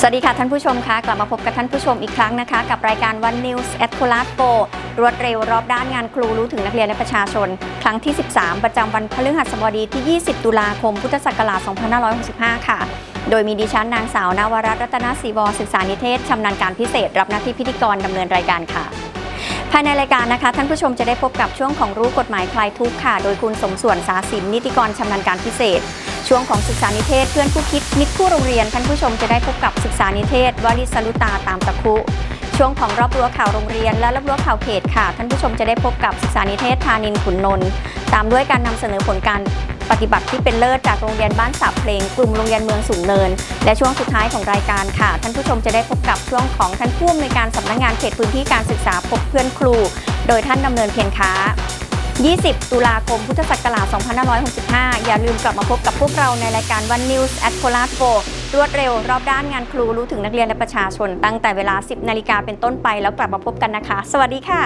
สวัสดีค่ะท่านผู้ชมคะกลับมาพบกับท่านผู้ชมอีกครั้งนะคะ กับรายการ One News at c o l a s p o รวดเร็วรอบด้านงานครูรู้ถึงนักเรียนและประชาชน ครั้งที่ 13 ประจำวันพฤหัสบดีที่ 20 ตุลาคม พุทธศักราช 2565 ค่ะ โดยมีดิฉันนางสาวนาวรัตน์รัตนศรีวรศึกษานิเทศชำนาญการพิเศษ รับหน้าที่พิธีกรดำเนินรายการค่ะภายในรายการนะคะ ท่านผู้ชมจะได้พบกับช่วงของรู้กฎหมายคลายทุกข์ค่ะ โดยคุณสมส่วนสาสินนิติกรชำนาญการพิเศษ ช่วงของศึกษานิเทศเพื่อนผู้คิดมิตรคู่โรงเรียนท่านผู้ชมจะได้พบกับศึกษานิเทศวลิสลุตาตามตะคุ ช่วงของรอบรั้วข่าวโรงเรียน และรอบรั้วข่าวเขตค่ะ ท่านผู้ชมจะได้พบกับศึกษานิเทศธานินขุนนนท์ตามด้วยการนำเสนอผลการปฏิบัติที่เป็นเลิศจากโรงเรียนบ้านสับเพลงกลุ่มโรงเรียนเมืองสูงเนิน และช่วงสุดท้ายของรายการค่ะ ท่านผู้ชมจะได้พบกับช่วงของท่านผู้อำนวยการสำนักงานเขตพื้นที่การศึกษาพบเพื่อนครู โดยท่านดำเนินเพียรค้า 20 ตุลาคม พุทธศักราช 2565 อย่าลืมกลับมาพบกับพวกเราในรายการ One News at c o l a s p o รวดเร็ว รอบด้านงานครูรู้ถึงนักเรียนและประชาชน ตั้งแต่เวลา 10 นาฬิกาเป็นต้นไปแล้วกลับมาพบกันนะคะ สวัสดีค่ะ